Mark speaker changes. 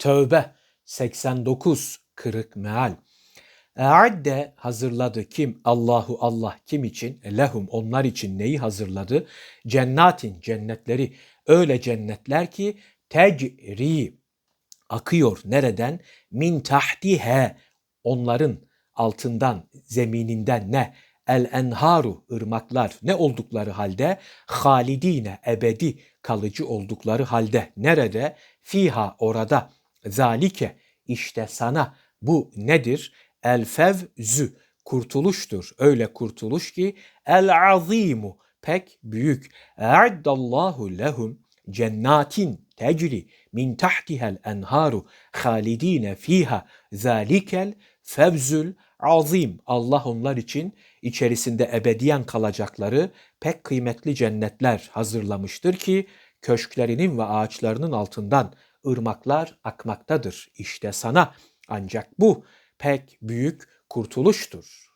Speaker 1: Tövbe 89 kırık meal. E'adde hazırladı kim? Allahu Allah kim için? Lehum onlar için neyi hazırladı? Cennatin cennetleri. Öyle cennetler ki tecri akıyor nereden? Min tahtihe onların altından, zemininden ne? El enharu ırmaklar ne oldukları halde halidine ebedi kalıcı oldukları halde nerede? Fiha orada. Zalike işte sana bu nedir? El fevzü kurtuluştur. Öyle kurtuluş ki el azimu pek büyük. E'addallahu lehum cennatin tecri min tahtihel enharu halidine fiha zalikel fevzül azim. Allah onlar için içerisinde ebediyen kalacakları pek kıymetli cennetler hazırlamıştır ki köşklerinin ve ağaçlarının altından ırmaklar akmaktadır. İşte sana ancak bu pek büyük kurtuluştur.